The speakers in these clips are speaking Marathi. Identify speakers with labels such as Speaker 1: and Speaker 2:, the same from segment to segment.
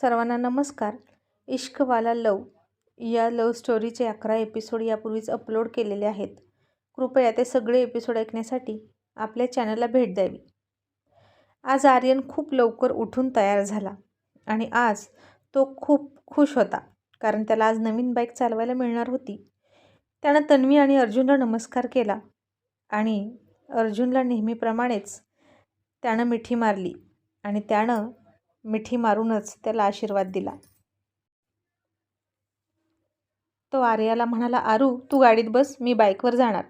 Speaker 1: सर्वांना नमस्कार. इश्कवाला लव या लव स्टोरीचे अकरा एपिसोड यापूर्वीच अपलोड केलेले आहेत. कृपया ते सगळे एपिसोड ऐकण्यासाठी आपल्या चॅनलला भेट द्यावी. आज आर्यन खूप लवकर उठून तयार झाला आणि आज तो खूप खुश होता कारण त्याला आज नवीन बाईक चालवायला मिळणार होती. त्यानं तन्वी आणि अर्जुनला नमस्कार केला आणि अर्जुनला नेहमीप्रमाणेच त्यानं मिठी मारली आणि त्यानं मिठी मारूनच त्याला आशीर्वाद दिला. तो आर्याला म्हणाला आरू तू गाडीत बस मी बाईकवर जाणार.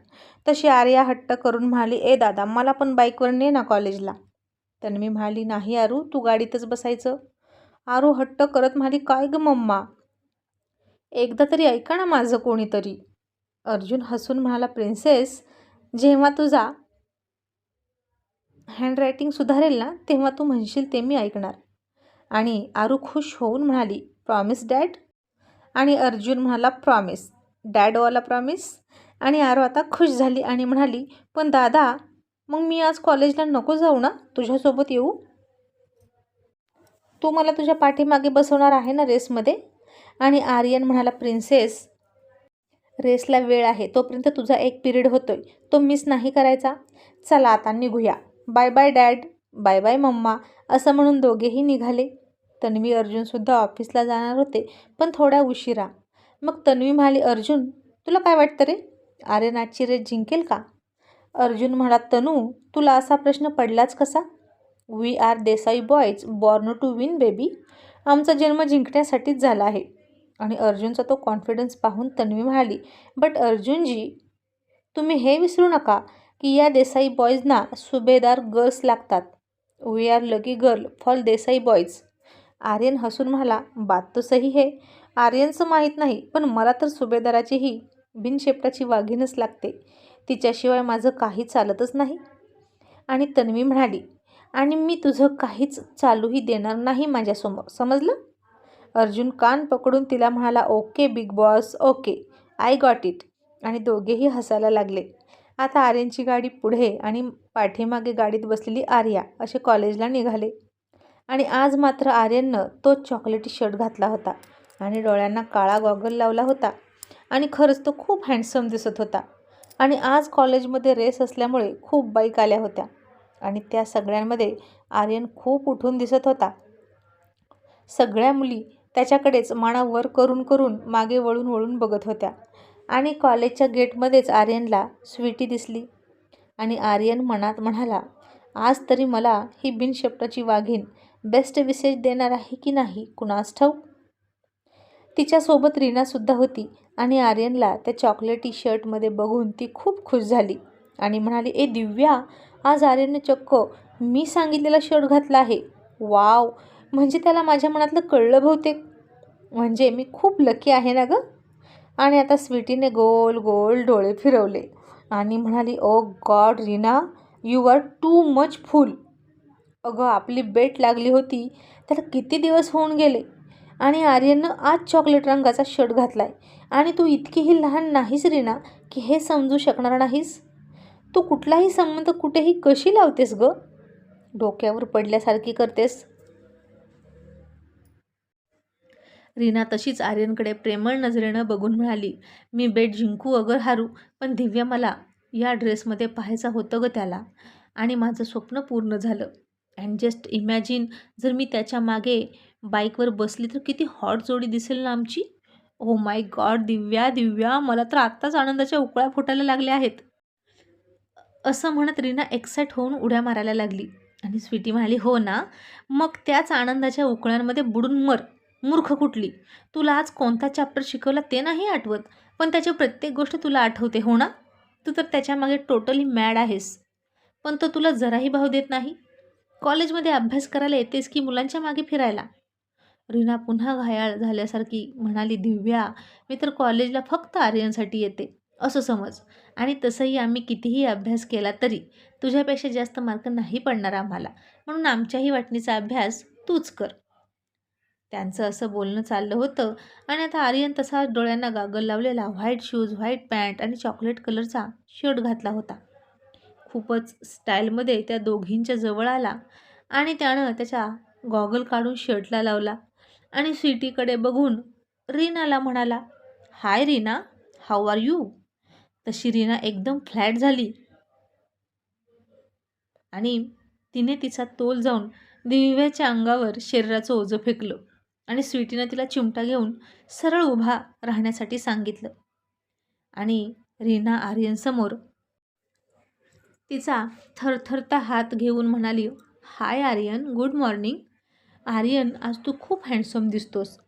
Speaker 1: तशी आर्या हट्ट करून म्हणाली ए दादा मला पण बाईकवर ने ना कॉलेजला. तन्वी म्हणाली नाही आरू तू गाडीतच बसायचं. आरू हट्ट करत म्हणाली काय ग मम्मा? एकदा तरी ऐका ना माझं कोणीतरी. अर्जुन हसून म्हणाला प्रिन्सेस जेव्हा तुझा हँडरायटिंग सुधारेल ना तेव्हा तू म्हणशील ते मी ऐकणार. आणि आरू खुश होऊन म्हणाली प्रॉमिस डॅड आणि अर्जुन म्हणाला प्रॉमिस डॅडवाला प्रॉमिस आणि आरू आता खुश झाली आणि म्हणाली पण दादा मग मी आज कॉलेजला नको जाऊ ना? तुझ्यासोबत येऊ? तू मला तुझ्या पाठीमागे बसवणार आहे ना रेसमध्ये? आणि आर्यन म्हणाला प्रिन्सेस रेसला वेळ आहे. तोपर्यंत तुझा एक पिरियड होतोय. तो मिस नाही करायचा. चला आता निघूया. Bye bye dad bye bye mamma. असं म्हणून दोघेही निघाले. तन्वी अर्जुनसुद्धा ऑफिसला जाणार होते पण थोड्या उशिरा. मग तन्वी म्हणाली अर्जुन तुला काय वाटतं रे? आर्यनाची रेस जिंकेल का? अर्जुन म्हणा तनू तुला असा प्रश्न पडलाच कसा? We are Desai boys born to win baby आमचा जन्म जिंकण्यासाठीच झाला आहे. आणि अर्जुनचा तो कॉन्फिडन्स पाहून तन्वी म्हणाली बट अर्जुनजी तुम्ही हे विसरू नका की या देसाई बॉयजना सुभेदार गर्ल्स लागतात. We are lucky girl for Desai boys Aryan हसून म्हणाला बात तो सही है. आर्यनचं माहीत नाही पण मला तर सुभेदाराची ही बिनशेपटाची वाघीणच लागते. तिच्याशिवाय माझं काही चालतच नाही. आणि तन्वी म्हणाली आणि मी तुझं काहीच चालूही देणार नाही माझ्यासमोर समजलं? अर्जुन कान पकडून तिला म्हणाला okay big boss okay. I got it आणि दोघेही हसायला लागले. आता आर्यनची गाडी पुढे आणि पाठीमागे गाडीत बसलेली आर्या असे कॉलेजला निघाले. आणि आज मात्र आर्यननं तोच चॉकलेटी शर्ट घातला होता आणि डोळ्यांना काळा गॉगल लावला होता आणि खरंच तो खूप हँडसम दिसत होता. आणि आज कॉलेजमध्ये रेस असल्यामुळे खूप बाईक आल्या होत्या आणि त्या सगळ्यांमध्ये आर्यन खूप उठून दिसत होता. सगळ्या मुली त्याच्याकडेच माना वर करून करून मागे वळून वळून बघत होत्या. आणि कॉलेजच्या गेटमध्येच आर्यनला स्वीटी दिसली. आणि आर्यन मनात म्हणाला आज तरी मला ही बिनशेपटाची वाघीण बेस्ट विशेष देणार आहे की नाही कुणास ठाऊक? तिच्यासोबत रीनासुद्धा होती आणि आर्यनला त्या चॉकलेटी शर्टमध्ये बघून ती खूप खुश झाली आणि म्हणाली ए दिव्या आज आर्यनने चक्क मी सांगितलेला शर्ट घातला आहे. वाव! म्हणजे त्याला माझ्या मनातलं कळलं बहुतेक. म्हणजे मी खूप लकी आहे ना गं? आणि आता स्वीटीने गोल गोल डोळे फिरवले आणि म्हणाली ओ god Reena you are too much fool. अगं आपली बेट लागली होती त्याला किती दिवस होऊन गेले? आणि आर्यननं आज चॉकलेट रंगाचा शर्ट घातला आहे आणि तू इतकीही लहान नाहीस रीना की हे समजू शकणार नाहीस? तू कुठलाही संबंध कुठेही कशी लावतेस ग? डोक्यावर पडल्यासारखी करतेस. रीना तशीच आर्यनकडे प्रेमळ नजरेनं बघून म्हणाली मी बेट जिंकू अगर हारू पण दिव्या मला या ड्रेसमध्ये पाहायचं होतं ग त्याला. आणि माझं स्वप्न पूर्ण झालं. अँड जस्ट इमॅजिन जर मी त्याच्यामागे बाईकवर बसली तर किती हॉट जोडी दिसेल ना आमची? Oh my god Divya Divya मला तर आत्ताच आनंदाच्या उकळ्या फुटायला लागल्या आहेत. असं म्हणत रीना एक्साईट होऊन उड्या मारायला लागली. आणि स्वीटी म्हणाली हो ना मग त्याच आनंदाच्या उकळ्यांमध्ये बुडून मर. मूर्ख कुठली? तुला आज कोणता चॅप्टर शिकवला ते नाही आठवत पण त्याची प्रत्येक गोष्ट तुला आठवते हो ना? तू तर त्याच्यामागे टोटली मॅड आहेस. पण तो तुला जराही भाव देत नाही. कॉलेजमध्ये अभ्यास करायला येतेस की मुलांच्या मागे फिरायला? रीना पुन्हा घायाळ झाल्यासारखी म्हणाली दिव्या मी तर कॉलेजला फक्त आर्यनसाठी येते असं समज. आणि तसंही आम्ही कितीही अभ्यास केला तरी तुझ्यापेक्षा जास्त मार्क नाही पडणार आम्हाला. म्हणून आमच्याही वाटणीचा अभ्यास तूच कर. त्यांचं असं बोलणं चाललं होतं. आणि आता आर्यन तसा डोळ्यांना गागल लावलेला व्हाईट शूज व्हाईट पॅन्ट आणि चॉकलेट कलरचा शर्ट घातला होता. खूपच स्टाईलमध्ये त्या दोघींच्या जवळ आला आणि त्यानं त्याच्या गॉगल काढून शर्टला लावला आणि सिटीकडे बघून रीनाला म्हणाला hi Reena how are you? तशी रीना एकदम फ्लॅट झाली. आणि तिने तिचा तोल जाऊन दिव्याच्या अंगावर शरीराचं ओझं फेकलं. आणि स्वीटीनं तिला चिमटा घेऊन सरळ उभा राहण्यासाठी सांगितलं. आणि रीना आर्यनसमोर तिचा थरथरता हात घेऊन म्हणाली hi Aryan good morning. Aryan आज तू खूप हँडसम दिसतोस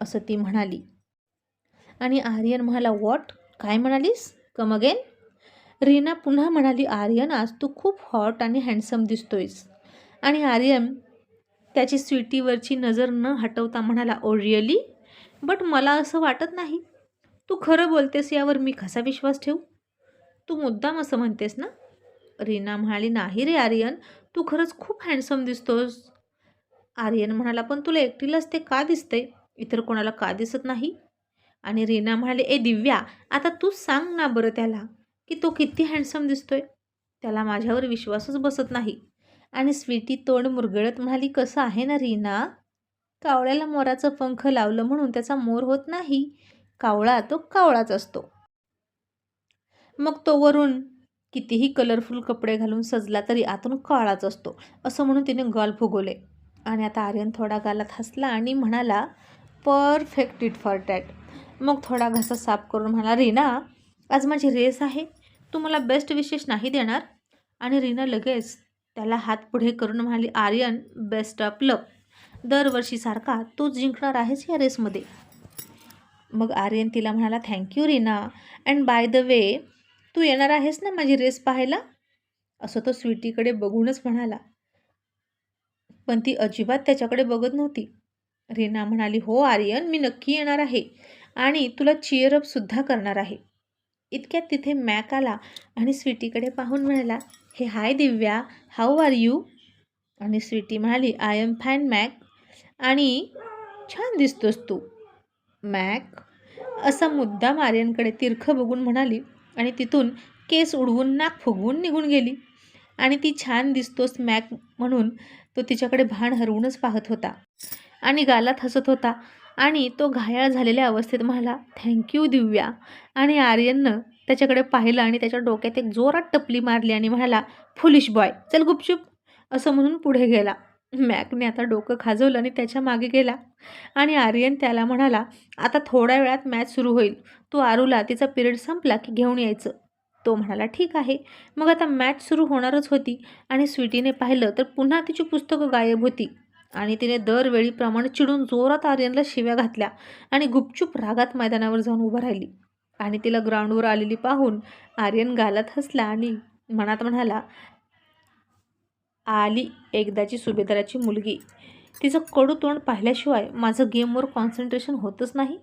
Speaker 1: असं ती म्हणाली. आणि आर्यन म्हणाला वॉट? काय म्हणालीस? Come again? रीना पुन्हा म्हणाली आर्यन आज तू खूप हॉट आणि हँडसम दिसतोयस. आणि आर्यन त्याची स्वीटीवरची नजर न हटवता म्हणाला ओ रिअली? बट मला असं वाटत नाही. तू खरं बोलतेस यावर मी कसा विश्वास ठेवू? तू मुद्दाम असं म्हणतेस ना? रीना म्हणाली नाही रे आर्यन. तू खरंच खूप हँडसम दिसतोस. आर्यन म्हणाला पण तुला एकटीलाच ते का दिसतंय? इतर कोणाला का दिसत नाही? आणि रीना म्हणाली ए दिव्या आता तू सांग ना बरं त्याला की तो किती हँडसम दिसतोय. त्याला माझ्यावर विश्वासच बसत नाही. आणि स्वीटी तोंड मुरगळत म्हणाली कसं आहे ना रीना? कावळ्याला मोराचं पंख लावलं म्हणून त्याचा मोर होत नाही. कावळा तो कावळाच असतो. मग तो वरून कितीही कलरफुल कपडे घालून सजला तरी आतून काळाच असतो असं म्हणून तिने गाल फुगवले. आणि आता आर्यन थोडा गालात हसला आणि म्हणाला परफेक्ट इट फॉर टॅट मग थोडा घसा साफ करून म्हणाला रीना आज माझी रेस आहे. तू मला बेस्ट विशेष नाही देणार. आणि रीना लगेच त्याला हात पुढे करून म्हणाली आर्यन बेस्ट ऑफ लक दरवर्षीसारखा तूच जिंकणार आहेस या रेसमध्ये मग आर्यन तिला म्हणाला thank you Reena and by the way तू येणार आहेस ना माझी रेस पाहायला? असं तो स्वीटीकडे बघूनच म्हणाला. पण ती अजिबात त्याच्याकडे बघत नव्हती. रीना म्हणाली हो आर्यन मी नक्की येणार आहे. आणि तुला चिअरअपसुद्धा करणार आहे. इतक्यात तिथे मॅक आला आणि स्वीटीकडे पाहून म्हणाला hey hi Divya how are you आणि स्वीटी म्हणाली आय एम फॅन मॅक आणि छान दिसतोस तू मॅक असा मुद्दाम आर्यनकडे तिरखं बघून म्हणाली आणि तिथून केस उडवून नाक फुगवून निघून गेली. आणि ती छान दिसतोस मॅक म्हणून तो तिच्याकडे भान हरवूनच पाहत होता. आणि गालात हसत होता. आणि तो घायाळ झालेल्या अवस्थेत म्हणाला थँक्यू दिव्या. आणि आर्यननं त्याच्याकडे पाहिलं आणि त्याच्या डोक्यात एक जोरात टपली मारली आणि म्हणाला फुलिश बॉय चल गुपचूप. असं म्हणून पुढे गेला. मॅकने आता डोकं खाजवलं आणि त्याच्यामागे गेला. आणि आर्यन त्याला म्हणाला आता थोड्या वेळात मॅच सुरू होईल. तू आरूला तिचा पिरियड संपला की घेऊन यायचं. तो म्हणाला ठीक आहे. मग आता मॅच सुरू होणारच होती आणि स्वीटीने पाहिलं तर पुन्हा तिची पुस्तकं गायब होती. आणि तिने दरवेळीप्रमाणे चिडून जोरात आर्यनला शिव्या घातल्या आणि गुपचूप रागात मैदानावर जाऊन उभं राहिली. आणि तिला ग्राउंडवर आलेली पाहून आर्यन गालात हसला आणि मनात म्हणाला आली एकदाची सुभेदाराची मुलगी. तिचं कडू तोंड पाहिल्याशिवाय माझं गेमवर कॉन्सन्ट्रेशन होतच नाही.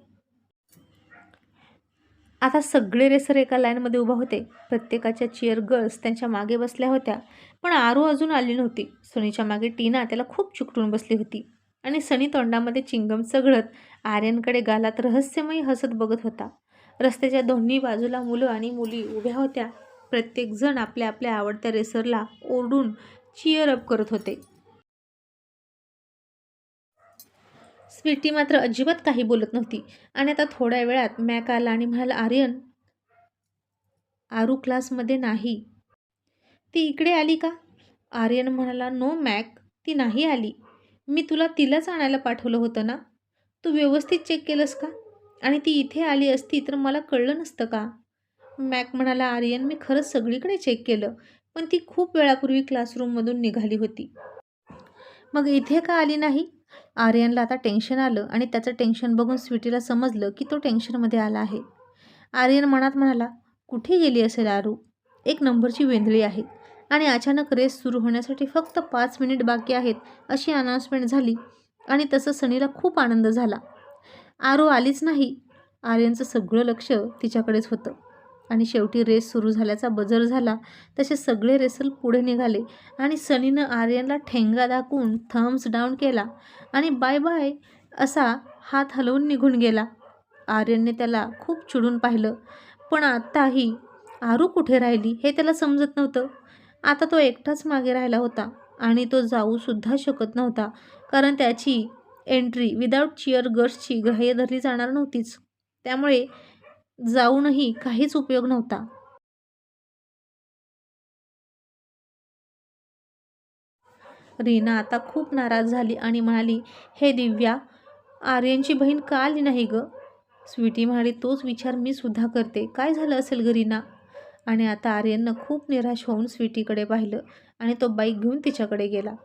Speaker 1: आता सगळे रेसर एका लाईनमध्ये उभा होते. प्रत्येकाच्या चेअर गर्ल्स त्यांच्या मागे बसल्या होत्या पण आरू अजून आली नव्हती. सनीच्या मागे टीना त्याला खूप चुकटून बसली होती आणि सनी तोंडामध्ये चिंगम चघळत आर्यनकडे गालात रहस्यमयी हसत बघत होता. रस्त्याच्या दोन्ही बाजूला मुलं आणि मुली उभ्या होत्या. प्रत्येकजण आपल्या आपल्या आवडत्या रेसरला ओरडून चिअर अप करत होते. स्वीटी मात्र अजिबात काही बोलत नव्हती. आणि आता थोड्या वेळात मॅक आला आणि म्हणाला आर्यन आरू क्लासमध्ये नाही. ती इकडे आली का? आर्यन म्हणाला नो मॅक ती नाही आली. मी तुला तिलाच आणायला पाठवलं होतं ना? तू व्यवस्थित चेक केलंस का? आणि ती इथे आली असती तर मला कळलं नसतं का? मॅक म्हणाला आर्यन मी खरंच सगळीकडे चेक केलं पण ती खूप वेळापूर्वी क्लासरूममधून निघाली होती. मग इथे का आली नाही? आर्यनला आता टेन्शन आलं आणि त्याचं टेन्शन बघून स्वीटीला समजलं की तो टेन्शनमध्ये आला आहे. आर्यन मनात म्हणाला कुठे गेली असेल आरू? एक नंबरची वेंधळी आहे आणि अचानक रेस सुरू होण्यासाठी फक्त पाच मिनिट बाकी आहेत अशी अनाऊन्समेंट झाली आणि तसं सनीला खूप आनंद झाला. आरो आलीच नाही. आर्यनचं सगळं लक्ष तिच्याकडेच होतं. आणि शेवटी रेस सुरू झाल्याचा बजर झाला. तसे सगळे रेसल पुढे निघाले आणि सनीनं आर्यनला ठेंगा दाखवून थम्स डाऊन केला आणि बाय बाय असा हात हलवून निघून गेला. आर्यनने त्याला खूप चिडून पाहिलं. पण आत्ताही आरू कुठे राहिली हे त्याला समजत नव्हतं. आता तो एकटाच मागे राहिला होता आणि तो जाऊसुद्धा शकत नव्हता. कारण त्याची एंट्री विदाऊट चिअर गर्ल्सची ग्राह्य धरली जाणार नव्हतीच. त्यामुळे जाऊनही काहीच उपयोग नव्हता. रीना आता खूप नाराज झाली आणि म्हणाली हे दिव्या आर्यनची बहीण का आली नाही ग? स्वीटी म्हणाली तोच विचार मी सुद्धा करते. काय झालं असेल ग रीना? आणि आता आर्यननं खूप निराश होऊन स्वीटीकडे पाहिलं आणि तो बाईक घेऊन तिच्याकडे गेला.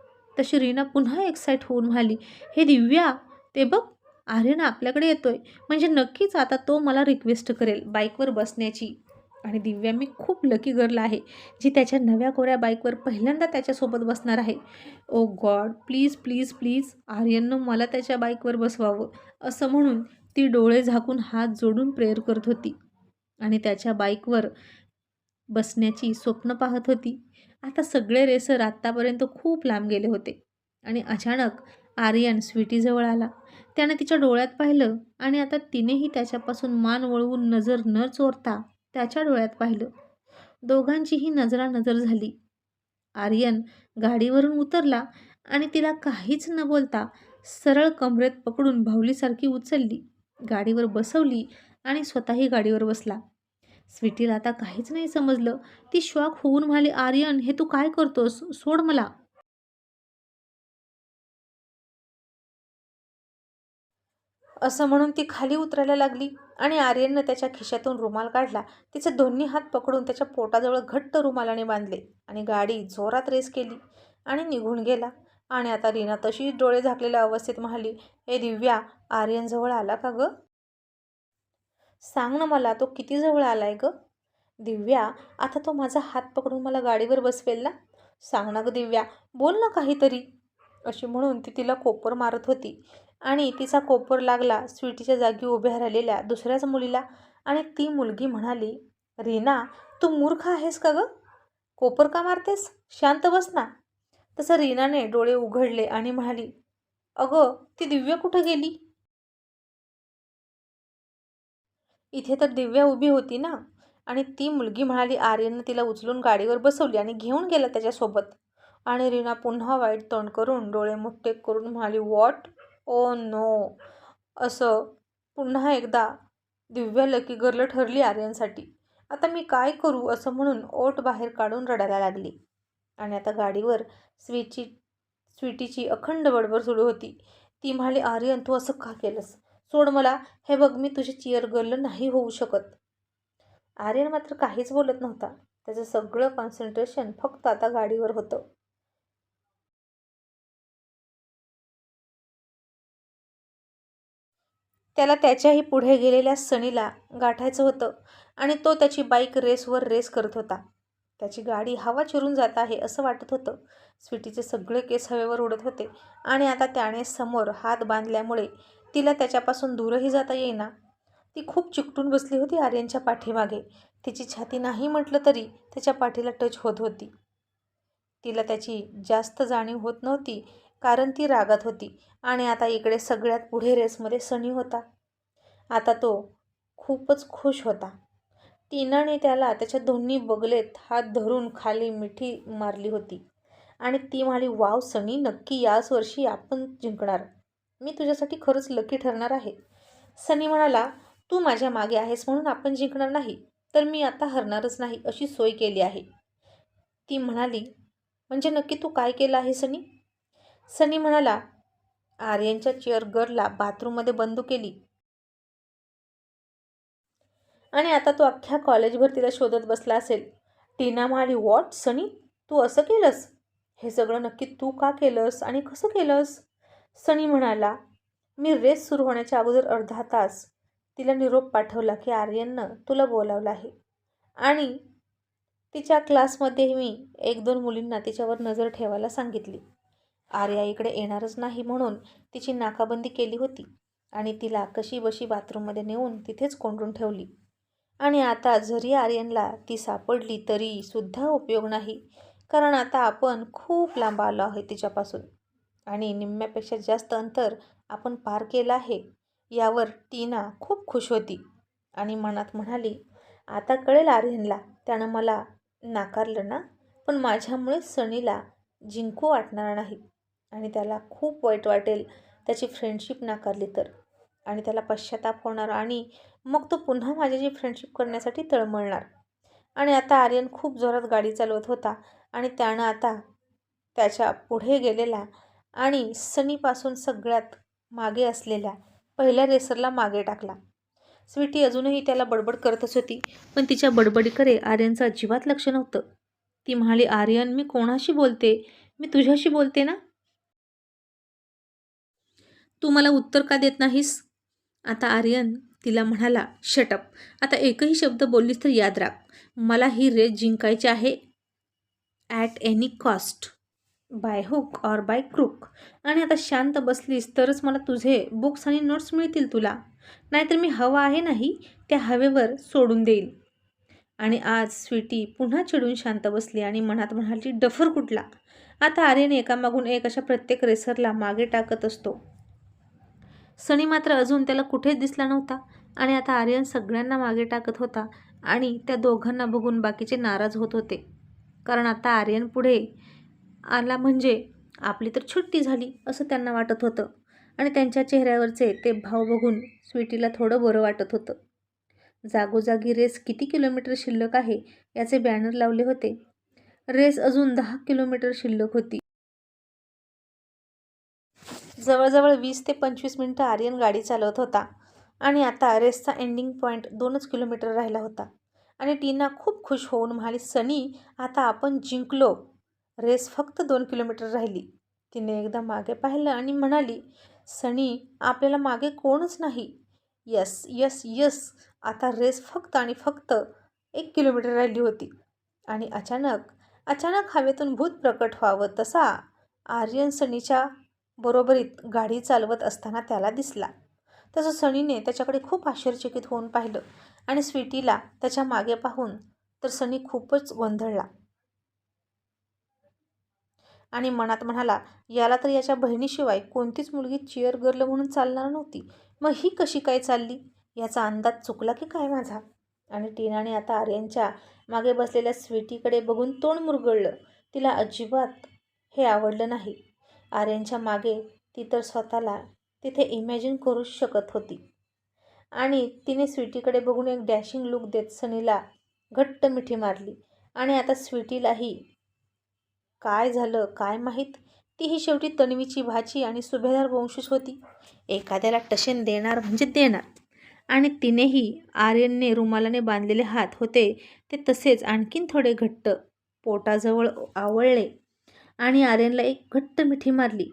Speaker 1: तशी रीना पुन्हा एक्साईट होऊन म्हणाली हे दिव्या ते बघ आर्यन आपल्याकडे येतोय. म्हणजे नक्कीच आता तो मला रिक्वेस्ट करेल बाईकवर बसण्याची. आणि दिव्या मी खूप लकी गर्ल आहे जी त्याच्या नव्या कोऱ्या बाईकवर पहिल्यांदा त्याच्यासोबत बसणार आहे. Oh god please please please आर्यननं मला त्याच्या बाईकवर बसवावं. असं म्हणून ती डोळे झाकून हात जोडून प्रेयर करत होती. आणि त्याच्या बाईकवर बसण्याची स्वप्न पाहत होती. आता सगळे रेसर आत्तापर्यंत खूप लांब गेले होते आणि अचानक आर्यन स्वीटीजवळ आला. त्याने तिच्या डोळ्यात पाहिलं आणि आता तिनेही त्याच्यापासून मान वळवून नजर न चोरता त्याच्या डोळ्यात पाहिलं. दोघांचीही नजरा नजर झाली. आर्यन गाडीवरून उतरला आणि तिला काहीच न बोलता सरळ कमरेत पकडून भावलीसारखी उचलली. गाडीवर बसवली आणि स्वतःही गाडीवर बसला. स्वीटीला आता काहीच नाही समजलं. ती शॉक होऊन म्हणाली आर्यन हे तू काय करतोस? सोड मला. असं म्हणून ती खाली उतरायला लागली आणि आर्यननं त्याच्या खिशातून रुमाल काढला. तिचे दोन्ही हात पकडून त्याच्या पोटाजवळ घट्ट रुमालाने बांधले आणि गाडी जोरात रेस केली आणि निघून गेला. आणि आता रीना तशीच डोळे झाकलेल्या अवस्थेत म्हणाली हे दिव्या आर्यनजवळ आला का ग? सांग ना मला तो किती जवळ आलाय ग? दिव्या आता तो माझा हात पकडून मला गाडीवर बसवेल ना सांग ना ग दिव्या बोल ना काहीतरी. अशी म्हणून ती तिला कोपर मारत होती आणि तिचा कोपर लागला स्वीटीच्या जागी उभ्या राहिलेल्या दुसऱ्याच मुलीला आणि ती मुलगी म्हणाली रीना तू मूर्ख आहेस का ग? कोपर का मारतेस? शांत बस ना. तसं रीनाने डोळे उघडले आणि म्हणाली अगं ती दिव्या कुठं गेली? इथे तर दिव्या उभी होती ना. आणि ती मुलगी म्हणाली आर्यनं तिला उचलून गाडीवर बसवली आणि घेऊन गेला त्याच्यासोबत. आणि रीना पुन्हा वाईट तोंड करून डोळे मोठे करून म्हणाली वॉट ओ नो असं पुन्हा एकदा दिव्या लकी गर्ल ठरली आर्यनसाठी. आता मी काय करू? असं म्हणून ओट बाहेर काढून रडायला लागली. आणि आता गाडीवर स्वीटची स्वीटीची अखंड बडबड सुरू होती. ती म्हणाली आर्यन तू असं का केलंस? सोड मला. हे बघ मी तुझी चिअर गर्ल नाही होऊ शकत. आर्यन मात्र काहीच बोलत नव्हता. त्याचं सगळं कॉन्सन्ट्रेशन फक्त आता गाडीवर होतं. त्याला त्याच्याही पुढे गेलेल्या सनीला गाठायचं होतं आणि तो त्याची बाईक रेसवर रेस करत होता. त्याची गाडी हवा चिरून जात आहे असं वाटत होतं. स्वीटीचे सगळे केस हवेवर उडत होते आणि आता त्याने समोर हात बांधल्यामुळे तिला त्याच्यापासून दूरही जाता येईना. ती खूप चिकटून बसली होती आर्यनच्या पाठीमागे. तिची छाती नाही म्हटलं तरी त्याच्या पाठीला टच होत होती. तिला त्याची जास्त जाणीव होत नव्हती कारण ती रागात होती आणि आता इकडे सगळ्यात पुढे रेसमध्ये सनी होता. आता तो खूपच खुश होता. तिनाने त्याला त्याच्या दोन्ही बगलेत हात धरून खाली मिठी मारली होती. आणि ती म्हणाली वाव सनी नक्की याच वर्षी आपण जिंकणार. मी तुझ्यासाठी खरंच लकी ठरणार आहे. सनी म्हणाला तू माझ्या मागे आहेस म्हणून आपण जिंकणार नाही तर मी आता हरणारच नाही अशी सोय केली आहे. ती म्हणाली म्हणजे नक्की तू काय केलं आहे सनी? सनी म्हणाला आर्यनच्या चेअर गर्लला बाथरूममध्ये बंद केली. आणि आता तो अख्ख्या कॉलेजभर तिला शोधत बसला असेल. टीना म्हणाली वॉट सनी? तू असं केलंस? हे सगळं नक्की तू का केलंस आणि कसं केलंस? सनी म्हणाला मी रेस सुरू होण्याच्या अगोदर अर्धा तास तिला निरोप पाठवला की आर्यननं तुला बोलावलं आहे. आणि तिच्या क्लासमध्ये मी एक दोन मुलींना तिच्यावर नजर ठेवायला सांगितली. आर्या इकडे येणारच नाही म्हणून तिची नाकाबंदी केली होती आणि तिला कशी बशी बाथरूममध्ये नेऊन तिथेच कोंडून ठेवली. आणि आता जरी आर्यनला ती सापडली तरी सुद्धा उपयोग नाही. कारण आता आपण खूप लांब आलो आहे तिच्यापासून. आणि निम्म्यापेक्षा जास्त अंतर आपण पार केलं आहे यावर टीना खूप खुश होती. आणि मनात म्हणाली आता कळेल आर्यनला त्यानं मला नाकारलं ना? पण माझ्यामुळे सनीला जिंकू वाटणार नाही. आणि त्याला खूप वाईट वाटेल त्याची फ्रेंडशिप नाकारली तर. आणि त्याला पश्चाताप होणार आणि मग तो पुन्हा माझ्याशी फ्रेंडशिप करण्यासाठी तळमळणार. आणि आता आर्यन खूप जोरात गाडी चालवत होता आणि त्यानं आता त्याच्या पुढे गेलेला आणि सनीपासून सगळ्यात मागे असलेल्या पहिल्या रेसरला मागे टाकला. स्वीटी अजूनही त्याला बडबड करतच होती पण तिच्या बडबडीकडे आर्यनचं अजिबात लक्ष नव्हतं. ती म्हणाली आर्यन मी कोणाशी बोलते? मी तुझ्याशी बोलते ना? तू मला उत्तर का देत नाहीस? आता आर्यन तिला म्हणाला शटअप आता एकही शब्द बोललीस तर याद राख. मला ही रेस जिंकायची आहे at any cost by hook or by crook आणि आता शांत बसलीस तरच मला तुझे बुक्स आणि नोट्स मिळतील तुला. नाहीतर मी हवा आहे नाही त्या हवेवर सोडून देईल आणि आज स्वीटी पुन्हा चिडून शांत बसली आणि मनात म्हणाली डफर कुठला? आता आर्यन एकामागून एक अशा प्रत्येक रेसरला मागे टाकत असतो. सनी मात्र अजून त्याला कुठेच दिसला नव्हता आणि आता आर्यन सगळ्यांना मागे टाकत होता आणि त्या दोघांना बघून बाकीचे नाराज होत होते. कारण आता आर्यन पुढे आला म्हणजे आपली तर छुट्टी झाली असं त्यांना वाटत होतं आणि त्यांच्या चेहऱ्यावरचे ते भाव बघून स्वीटीला थोडं बरं वाटत होतं. जागोजागी रेस किती किलोमीटर शिल्लक आहे याचे बॅनर लावले होते. रेस अजून दहा किलोमीटर शिल्लक होती. जवळजवळ वीस ते पंचवीस मिनटं आर्यन गाडी चालवत होता आणि आता रेसचा एंडिंग पॉईंट दोनच किलोमीटर राहिला होता. आणि टीना खूप खुश होऊन म्हणाली सनी आता आपण जिंकलो. रेस फक्त दोन किलोमीटर राहिली. तिने एकदा मागे पाहिलं आणि म्हणाली सनी आपल्याला मागे कोणच नाही. Yes yes yes. आता रेस फक्त आणि फक्त एक किलोमीटर राहिली होती. आणि अचानक अचानक हवेतून भूत प्रकट व्हावं तसा आर्यन सनीच्या बरोबरीत गाडी चालवत असताना त्याला दिसला. तसं सनीने त्याच्याकडे खूप आश्चर्यचकित होऊन पाहिलं आणि स्वीटीला त्याच्यामागे पाहून तर सनी खूपच गोंधळला आणि मनात म्हणाला याला तर याच्या बहिणीशिवाय कोणतीच मुलगी चिअर गर्ल म्हणून चालणार नव्हती. मग ही कशी काय चालली? याचा अंदाज चुकला की काय माझा? आणि टीनाने आता आर्यनच्या मागे बसलेल्या स्वीटीकडे बघून तोंड मुरगळलं. तिला अजिबात हे आवडलं नाही. आर्यनच्या मागे ती तर स्वतःला तिथे इमॅजिन करूच शकत होती. आणि तिने स्वीटीकडे बघून एक डॅशिंग लुक देत सनीला घट्ट मिठी मारली. आणि आता स्वीटीलाही काय झालं काय माहीत? ती ही शेवटी तन्वीची भाची आणि सुभेदार वंशज होती. एखाद्याला टशन देणार म्हणजे देणार. आणि तिनेही आर्यनने रुमालाने बांधलेले हात होते ते तसेच आणखीन थोडे घट्ट पोटाजवळ आवळले. आणि आर्यनला एक घट्ट मिठी मारली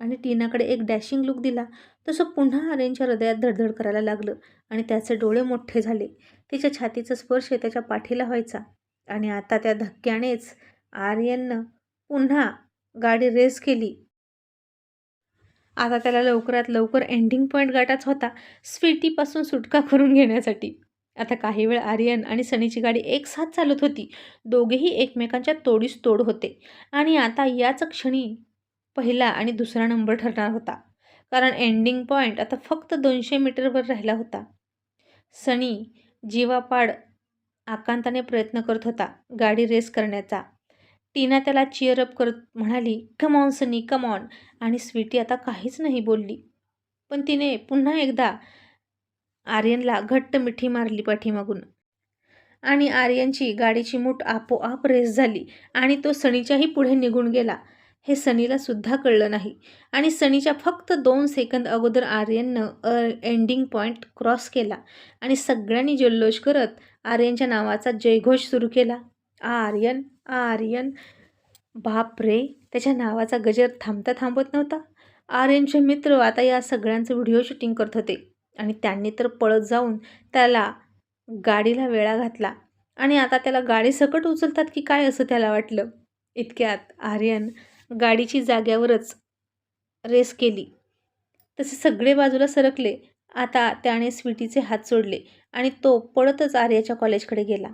Speaker 1: आणि टीनाकडे एक डॅशिंग लुक दिला. तसं पुन्हा आर्यनच्या हृदयात धडधड करायला लागलं आणि त्याचे डोळे मोठे झाले. तिच्या छातीचा स्पर्श त्याच्या पाठीला व्हायचा आणि आता त्या धक्क्यानेच आर्यननं पुन्हा गाडी रेस केली. आता त्याला लवकरात लवकर एंडिंग पॉईंट गाठाच होता. स्वीटीपासून सुटका करून घेण्यासाठी. आता काही वेळ आर्यन आणि सनीची गाडी एक साथ चालत होती. दोघेही एकमेकांच्या तोडीस तोड होते. आणि आता याच क्षणी पहिला आणि दुसरा नंबर ठरणार होता. कारण एंडिंग पॉईंट आता फक्त दोनशे मीटरवर राहिला होता. सनी जीवापाड आकांताने प्रयत्न करत होता गाडी रेस करण्याचा. टीना त्याला चिअरअप करत म्हणाली कमॉन सनी कमॉन आणि स्वीटी आता काहीच नाही बोलली. पण तिने पुन्हा एकदा आर्यनला घट्ट मिठी मारली पाठीमागून. आणि आर्यनची गाडीची मूठ आपोआप रेस झाली आणि तो सनीच्याही पुढे निघून गेला. हे सनीला सुद्धा कळलं नाही. आणि सनीच्या फक्त दोन सेकंद अगोदर आर्यननं एंडिंग पॉईंट क्रॉस केला आणि सगळ्यांनी जल्लोष करत आर्यनच्या नावाचा जयघोष सुरू केला. आर्यन आर्यन. बाप रे त्याच्या नावाचा गजर थांबता थांबत नव्हता. आर्यनचे मित्र आता या सगळ्यांचं व्हिडिओ शूटिंग करत होते. आणि त्यांनी तर पळत जाऊन त्याला गाडीला वेळा घातला. आणि आता त्याला गाडी सकट उचलतात की काय असं त्याला वाटलं? इतक्यात आर्यन गाडीची जाग्यावरच रेस केली. तसे सगळे बाजूला सरकले. आता त्याने स्वीटीचे हात सोडले आणि तो पळतच आर्याच्या कॉलेजकडे गेला.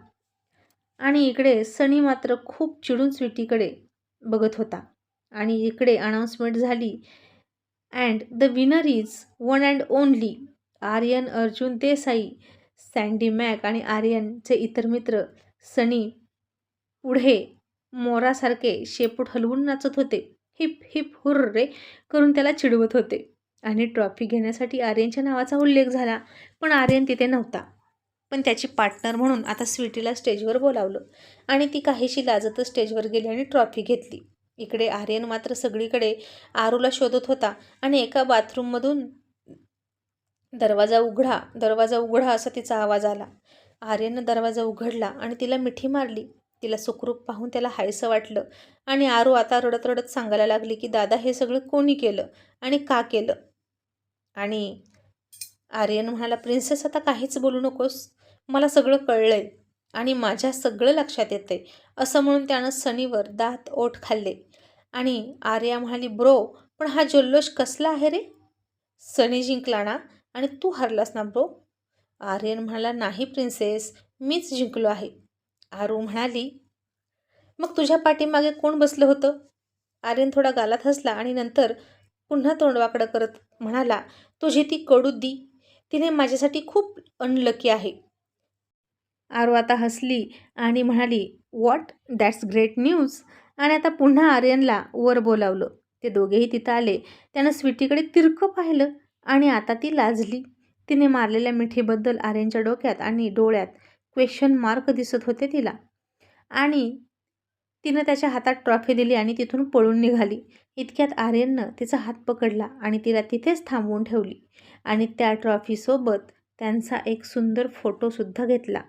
Speaker 1: आणि इकडे सनी मात्र खूप चिडून स्वीटीकडे बघत होता. आणि इकडे अनाऊन्समेंट झाली. And the winner is one and only Aryan Arjun Desai Sandy Mac आणि आर्यनचे इतर मित्र सनी पुढे मोरासारखे शेपूट हलवून नाचत होते. हिप हिप हुर्रे करून त्याला चिडवत होते आणि ट्रॉफी घेण्यासाठी आर्यनच्या नावाचा उल्लेख झाला पण आर्यन तिथे नव्हता. पण त्याची पार्टनर म्हणून आता स्वीटीला स्टेजवर बोलावलं आणि ती काहीशी लाजतच स्टेजवर गेली आणि ट्रॉफी घेतली. इकडे आर्यन मात्र सगळीकडे आरूला शोधत होता आणि एका बाथरूममधून दरवाजा उघडा दरवाजा उघडा असा तिचा आवाज आला. आर्यनं दरवाजा उघडला आणि तिला मिठी मारली. तिला सुखरूप पाहून त्याला हायसं वाटलं आणि आरू आता रडत रडत सांगायला लागली की दादा हे सगळं कोणी केलं आणि का केलं? आणि आर्यन म्हणाला प्रिन्सेस आता काहीच बोलू नकोस. मला सगळं कळलंय आणि माझ्या सगळं लक्षात येतंय. असं म्हणून त्यानं सनीवर दात ओठ खाल्ले. आणि आर्या म्हणाली ब्रो पण हा जल्लोष कसला आहे रे? सनी जिंकला ना. आणि तू हरलास ना ब्रो? आर्यन म्हणाला नाही प्रिन्सेस मीच जिंकलो आहे. आरू म्हणाली मग तुझ्या पाठीमागे कोण बसलं होतं? आर्यन थोडा गालात हसला आणि नंतर पुन्हा तोंडवाकडं करत म्हणाला तुझी ती कडुद्दी तिने माझ्यासाठी खूप अनलकी आहे. आरू आता हसली आणि म्हणाली वॉट दॅट्स ग्रेट न्यूज आणि आता पुन्हा आर्यनला वर बोलावलं. ते दोघेही तिथं आले. त्यानं स्वीटीकडे तिरकं पाहिलं. आणि आता ती लाजली. तिने मारलेल्या मिठीबद्दल आर्यनच्या डोक्यात आणि डोळ्यात क्वेश्चन मार्क दिसत होते तिला. आणि तिनं त्याच्या हातात ट्रॉफी दिली आणि तिथून पळून निघाली. इतक्यात आर्यननं तिचा हात पकडला आणि तिला तिथेच थांबवून ठेवली. आणि त्या ट्रॉफीसोबत त्यांचा एक सुंदर फोटोसुद्धा घेतला.